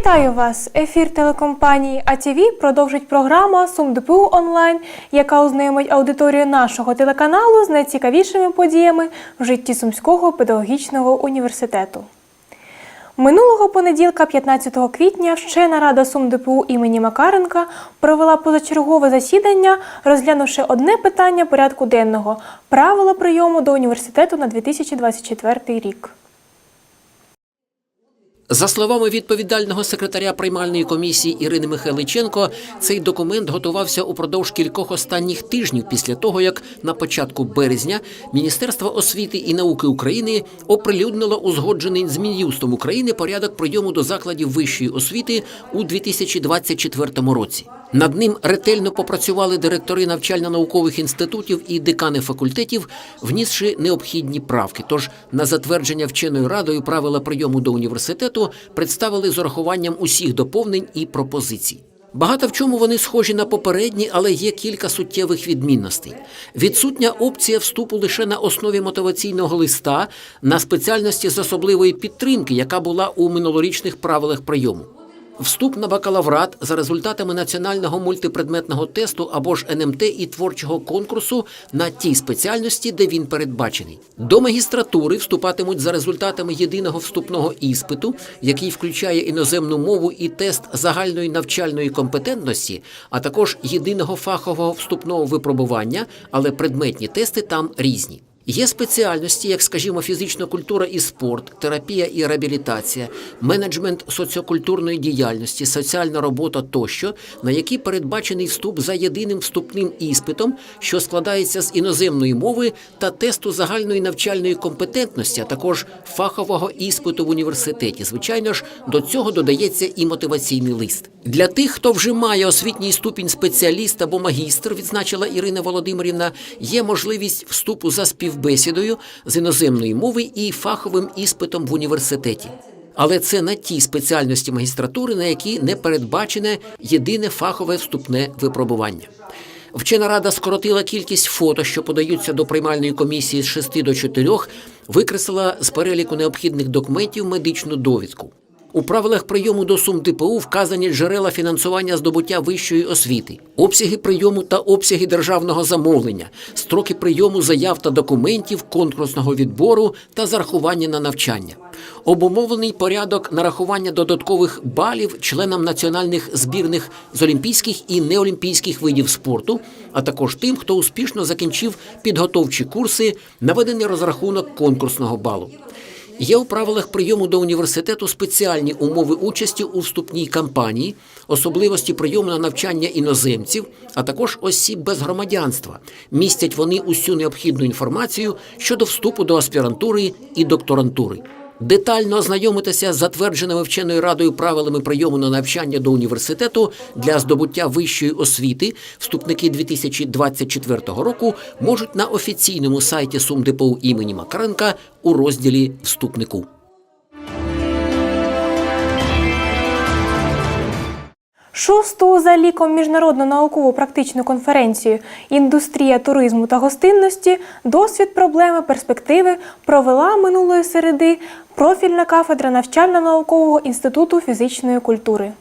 Вітаю вас! Ефір телекомпанії АТВ продовжить програма Сум ДПУ онлайн, яка ознайомить аудиторію нашого телеканалу з найцікавішими подіями в житті Сумського педагогічного університету. Минулого понеділка, 15 квітня, вчена рада Сум ДПУ імені Макаренка провела позачергове засідання, розглянувши одне питання порядку денного правила прийому до університету на 2024 рік. За словами відповідального секретаря приймальної комісії Ірини Михайличенко, цей документ готувався упродовж кількох останніх тижнів після того, як на початку березня Міністерство освіти і науки України оприлюднило узгоджений з Мін'юстом України порядок прийому до закладів вищої освіти у 2024 році. Над ним ретельно попрацювали директори навчально-наукових інститутів і декани факультетів, внісши необхідні правки. Тож на затвердження вченою радою правила прийому до університету представили з урахуванням усіх доповнень і пропозицій. Багато в чому вони схожі на попередні, але є кілька суттєвих відмінностей. Відсутня опція вступу лише на основі мотиваційного листа на спеціальності з особливої підтримки, яка була у минулорічних правилах прийому. Вступ на бакалаврат за результатами національного мультипредметного тесту або ж НМТ і творчого конкурсу на тій спеціальності, де він передбачений. До магістратури вступатимуть за результатами єдиного вступного іспиту, який включає іноземну мову і тест загальної навчальної компетентності, а також єдиного фахового вступного випробування, але предметні тести там різні. Є спеціальності, як, скажімо, фізична культура і спорт, терапія і реабілітація, менеджмент соціокультурної діяльності, соціальна робота тощо, на які передбачений вступ за єдиним вступним іспитом, що складається з іноземної мови та тесту загальної навчальної компетентності, а також фахового іспиту в університеті. Звичайно ж, до цього додається і мотиваційний лист. Для тих, хто вже має освітній ступінь спеціаліст або магістр, відзначила Ірина Володимирівна, є можливість вступу за співбесідою з іноземної мови і фаховим іспитом в університеті. Але це на ті спеціальності магістратури, на які не передбачене єдине фахове вступне випробування. Вчена рада скоротила кількість фото, що подаються до приймальної комісії з 6 до 4, викреслила з переліку необхідних документів медичну довідку. У правилах прийому до сум ДПУ вказані джерела фінансування здобуття вищої освіти, обсяги прийому та обсяги державного замовлення, строки прийому заяв та документів, конкурсного відбору та зарахування на навчання. Обумовлений порядок нарахування додаткових балів членам національних збірних з олімпійських і неолімпійських видів спорту, а також тим, хто успішно закінчив підготовчі курси, наведений розрахунок конкурсного балу. Є у правилах прийому до університету спеціальні умови участі у вступній кампанії, особливості прийому на навчання іноземців, а також осіб без громадянства. Містять вони усю необхідну інформацію щодо вступу до аспірантури і докторантури. Детально ознайомитися з затвердженими вченою радою правилами прийому на навчання до університету для здобуття вищої освіти вступники 2024 року можуть на офіційному сайті СумДПУ імені Макаренка у розділі Вступнику. Шосту за ліком міжнародну наукову практичну конференцію Індустрія туризму та гостинності, досвід, проблеми, перспективи провела минулої середи профільна кафедра навчально-наукового інституту фізичної культури.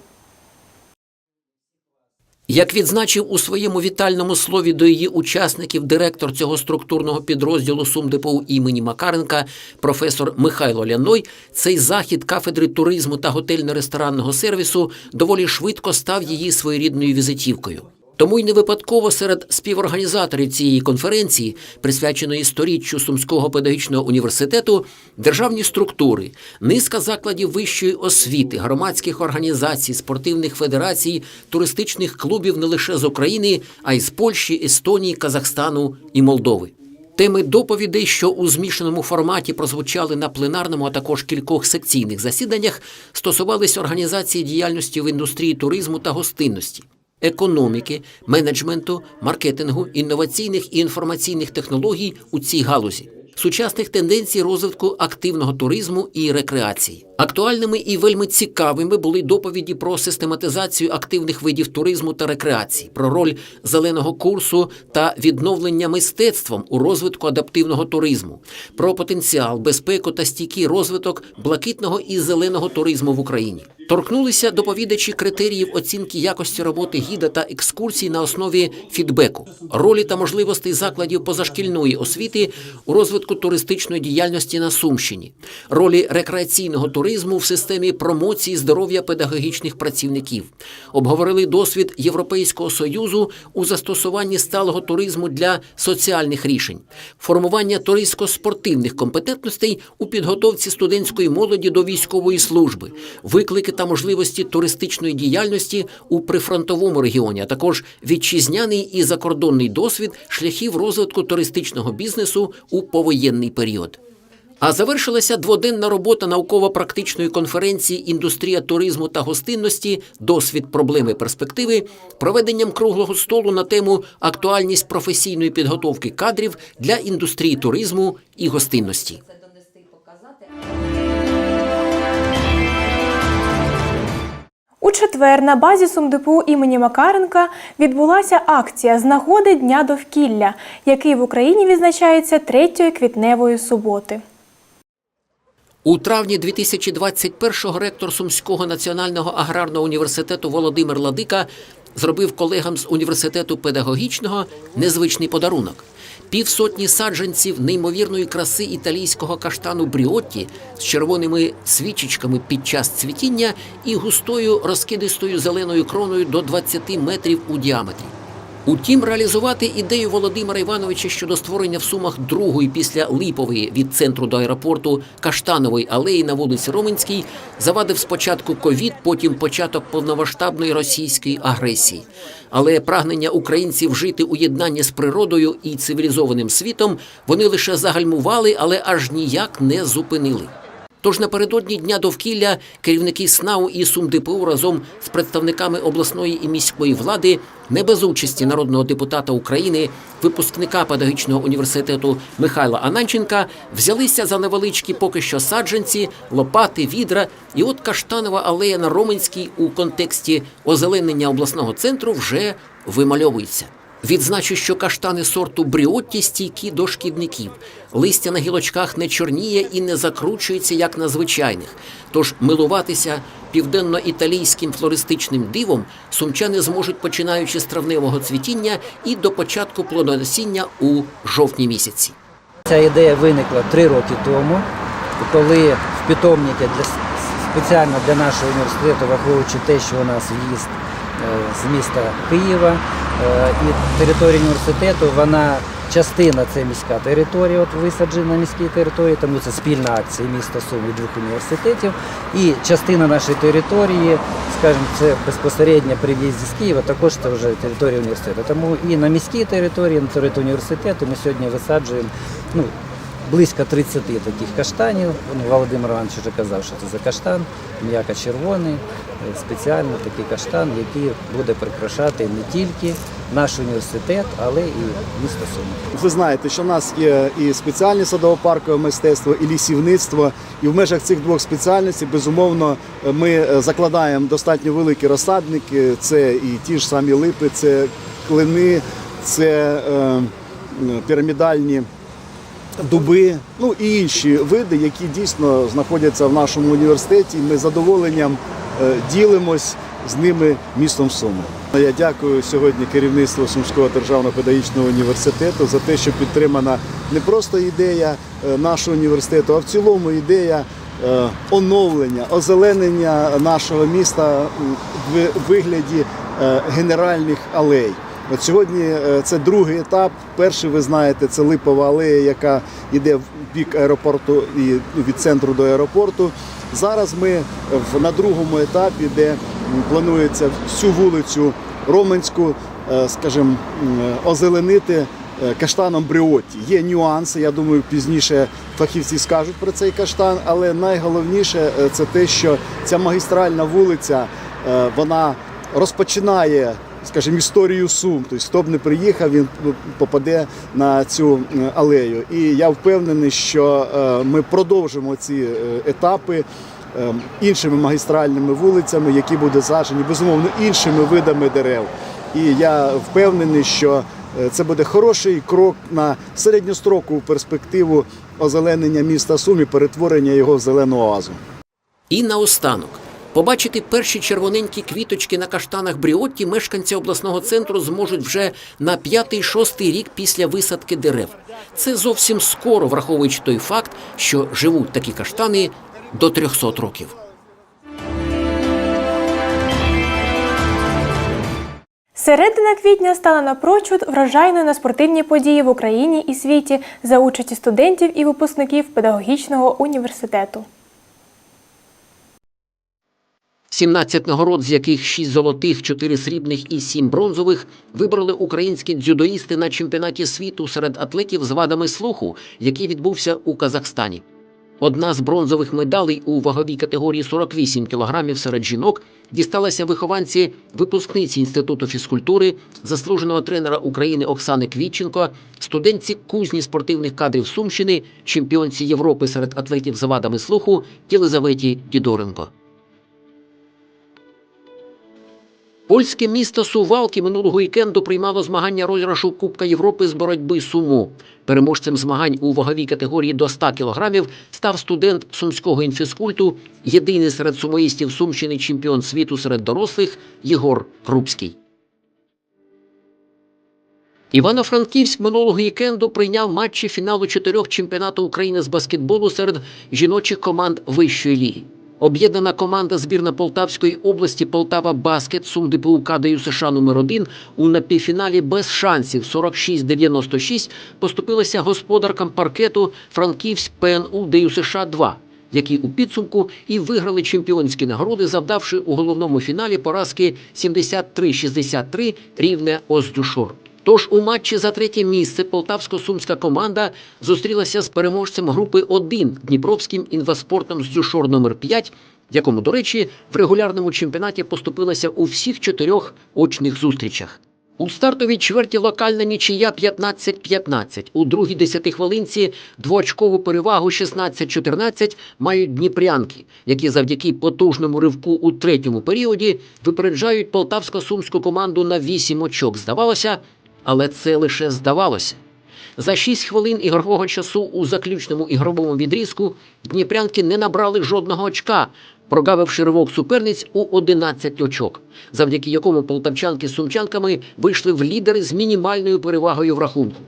Як відзначив у своєму вітальному слові до її учасників директор цього структурного підрозділу СумДПУ імені Макаренка, професор Михайло Ляной, цей захід кафедри туризму та готельно-ресторанного сервісу доволі швидко став її своєрідною візитівкою. Тому й не випадково серед співорганізаторів цієї конференції, присвяченої сторіччю Сумського педагогічного університету, державні структури, низка закладів вищої освіти, громадських організацій, спортивних федерацій, туристичних клубів не лише з України, а й з Польщі, Естонії, Казахстану і Молдови. Теми доповідей, що у змішаному форматі прозвучали на пленарному, а також кількох секційних засіданнях, стосувались організації діяльності в індустрії туризму та гостинності економіки, менеджменту, маркетингу, інноваційних і інформаційних технологій у цій галузі, сучасних тенденцій розвитку активного туризму і рекреації. Актуальними і вельми цікавими були доповіді про систематизацію активних видів туризму та рекреації, про роль зеленого курсу та відновлення мистецтвом у розвитку адаптивного туризму, про потенціал, безпеку та стійкий розвиток блакитного і зеленого туризму в Україні. Торкнулися доповідачі критеріїв оцінки якості роботи гіда та екскурсій на основі фідбеку, ролі та можливостей закладів позашкільної освіти у розвитку туристичної діяльності на Сумщині, ролі рекреаційного туризму в системі промоції здоров'я педагогічних працівників. Обговорили досвід Європейського союзу у застосуванні сталого туризму для соціальних рішень, формування туристсько-спортивних компетентностей у підготовці студентської молоді до військової служби, виклики та можливості туристичної діяльності у прифронтовому регіоні, а також вітчизняний і закордонний досвід шляхів розвитку туристичного бізнесу у повоєнний період. А завершилася дводенна робота науково-практичної конференції Індустрія туризму та гостинності, досвід, проблеми, перспективи, проведенням круглого столу на тему актуальність професійної підготовки кадрів для індустрії туризму і гостинності. У четвер на базі СумДПУ імені Макаренка відбулася акція з нагоди Дня довкілля, який в Україні відзначається 3 квітневої суботи. У травні 2021-го ректор Сумського національного аграрного університету Володимир Ладика зробив колегам з університету педагогічного незвичний подарунок. Півсотні саджанців неймовірної краси італійського каштану Бріотті з червоними свічечками під час цвітіння і густою розкидистою зеленою кроною до 20 метрів у діаметрі. Утім, реалізувати ідею Володимира Івановича щодо створення в Сумах другої після Липової від центру до аеропорту Каштанової алеї на вулиці Роменській завадив спочатку ковід, потім початок повномасштабної російської агресії. Але прагнення українців жити у єднанні з природою і цивілізованим світом вони лише загальмували, але аж ніяк не зупинили. Тож напередодні дня довкілля керівники СНАУ і СумДПУ разом з представниками обласної і міської влади, не без участі народного депутата України, випускника педагогічного університету Михайла Ананченка, взялися за невеличкі поки що саджанці, лопати, відра. І от каштанова алея на Роменській у контексті озеленення обласного центру вже вимальовується. Відзначу, що каштани сорту Бріотті стійкі до шкідників. Листя на гілочках не чорніє і не закручується, як на звичайних. Тож милуватися південно-італійським флористичним дивом сумчани зможуть починаючи з травневого цвітіння і до початку плодоносіння у жовтні місяці. Ця ідея виникла три роки тому, коли в питомники для спеціально для нашого університету, враховуючи те, що у нас в'їзд е, з міста Києва і територія університету, вона частина це міська територія, от висаджена на міській території, тому це спільна акція міста Сум і двох університетів. І частина нашої території, скажімо, це безпосередньо при в'їзді з Києва, також це вже територія університету. Тому і на міській території, на території університету ми сьогодні висаджуємо ну, близько 30 таких каштанів. Ну, Володимир Іванович вже казав, що це за каштан, м'яко червоний, е, спеціально такий каштан, який буде прикрашати не тільки наш університет, але і місто Суми. Ви знаєте, що в нас є і спеціальне садово-паркове мистецтво, і лісівництво. І в межах цих двох спеціальностей, безумовно, ми е, закладаємо достатньо великі розсадники. Це і ті ж самі липи, це клини, це е, пірамідальні дуби, ну і інші види, які дійсно знаходяться в нашому університеті. Ми з задоволенням е, ділимось з ними містом Суми. Я дякую сьогодні керівництву Сумського державного педагогічного університету за те, що підтримана не просто ідея е, нашого університету, а в цілому ідея е, оновлення, озеленення нашого міста в вигляді генеральних алей. От сьогодні е, це другий етап. Перший, ви знаєте, це липова алея, яка йде в бік аеропорту і від центру до аеропорту. Зараз ми на другому етапі, де планується всю вулицю Роменську, е, скажімо, озеленити е, каштаном Бріотті. Є нюанси, я думаю, пізніше фахівці скажуть про цей каштан, але найголовніше це те, що ця магістральна вулиця вона розпочинає скажімо, історію Сум. Тобто, хто б не приїхав, він попаде на цю е, алею. І я впевнений, що е, ми продовжимо ці е, етапи іншими магістральними вулицями, які будуть зажені, безумовно, іншими видами дерев. І я впевнений, що це буде хороший крок на середньострокову перспективу озеленення міста Сум і перетворення його в зелену оазу. І наостанок Побачити перші червоненькі квіточки на каштанах Бріотті мешканці обласного центру зможуть вже на п'ятий-шостий рік після висадки дерев. Це зовсім скоро, враховуючи той факт, що живуть такі каштани до 300 років. Середина квітня стала напрочуд вражайною на спортивні події в Україні і світі за участі студентів і випускників педагогічного університету. 17 нагород, з яких 6 золотих, 4 срібних і 7 бронзових, вибрали українські дзюдоїсти на чемпіонаті світу серед атлетів з вадами слуху, який відбувся у Казахстані. Одна з бронзових медалей у ваговій категорії 48 кг серед жінок дісталася вихованці випускниці Інституту фізкультури, заслуженого тренера України Оксани Квітченко, студентці кузні спортивних кадрів Сумщини, чемпіонці Європи серед атлетів з вадами слуху Єлизаветі Дідоренко. Польське місто Сувалки минулого вікенду приймало змагання розіграшу Кубка Європи з боротьби суму. Переможцем змагань у ваговій категорії до 100 кілограмів став студент сумського інфіскульту, єдиний серед сумоїстів Сумщини чемпіон світу серед дорослих Єгор Крупський. Івано-Франківськ минулого вікенду прийняв матчі фіналу чотирьох чемпіонату України з баскетболу серед жіночих команд вищої ліги. Об'єднана команда збірна Полтавської області Полтава Баскет Сум ДПУ КДЮ США номер 1 у напівфіналі без шансів 46-96 поступилася господаркам паркету Франківськ ПНУ ДЮ США 2 які у підсумку і виграли чемпіонські нагороди, завдавши у головному фіналі поразки 73-63 рівне Оздюшор. Тож у матчі за третє місце полтавсько-сумська команда зустрілася з переможцем групи 1 Дніпровським інваспортом з Дюшор номер 5 якому, до речі, в регулярному чемпіонаті поступилася у всіх чотирьох очних зустрічах. У стартовій чверті локальна нічия 15-15. У другій десятихвилинці двоочкову перевагу 16-14 мають дніпрянки, які завдяки потужному ривку у третьому періоді випереджають полтавсько-сумську команду на 8 очок. Здавалося, але це лише здавалося. За 6 хвилин ігрового часу у заключному ігровому відрізку дніпрянки не набрали жодного очка, прогавивши ривок суперниць у 11 очок, завдяки якому полтавчанки з сумчанками вийшли в лідери з мінімальною перевагою в рахунку.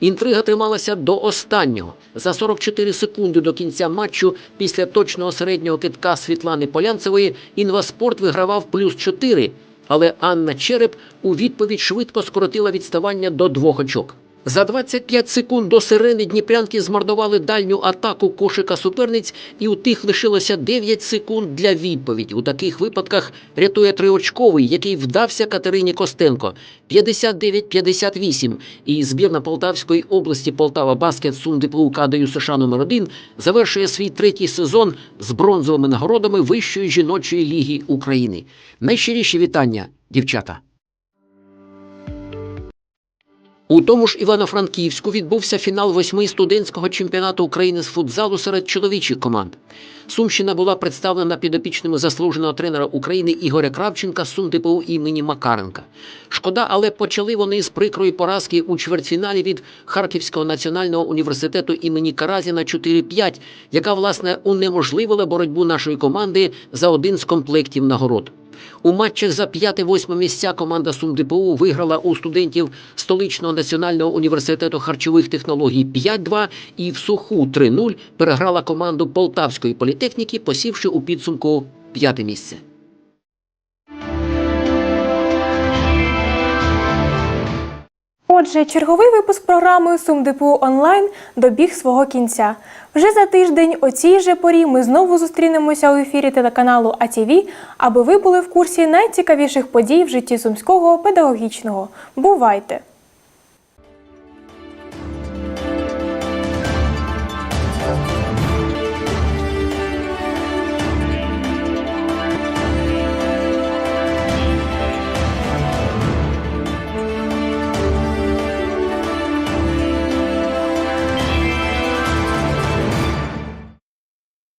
Інтрига трималася до останнього. За 44 секунди до кінця матчу після точного середнього китка Світлани Полянцевої інваспорт вигравав плюс 4, але Анна Череп у відповідь швидко скоротила відставання до двох очок. За 25 секунд до сирени дніпрянки змордували дальню атаку кошика суперниць, і у тих лишилося 9 секунд для відповіді. У таких випадках рятує триочковий, який вдався Катерині Костенко 59-58. І збірна Полтавської області Полтава Баскет Сум ДПУ КДЮ США номер 1 завершує свій третій сезон з бронзовими нагородами Вищої жіночої ліги України. Найщиріші вітання, дівчата! У тому ж Івано-Франківську відбувся фінал восьми студентського чемпіонату України з футзалу серед чоловічих команд. Сумщина була представлена підопічними заслуженого тренера України Ігоря Кравченка з СумДПУ імені Макаренка. Шкода, але почали вони з прикрої поразки у чвертьфіналі від Харківського національного університету імені Каразіна 4-5, яка власне унеможливила боротьбу нашої команди за один з комплектів нагород. У матчах за 5-8 місця команда СумДПУ виграла у студентів столичного національного університету харчових технологій 5-2 і в суху 3-0 переграла команду Полтавської політехніки, посівши у підсумку п'яте місце. Отже, черговий випуск програми СумДПУ онлайн добіг свого кінця. Вже за тиждень о цій же порі ми знову зустрінемося у ефірі телеканалу АТВ, аби ви були в курсі найцікавіших подій в житті сумського педагогічного. Бувайте!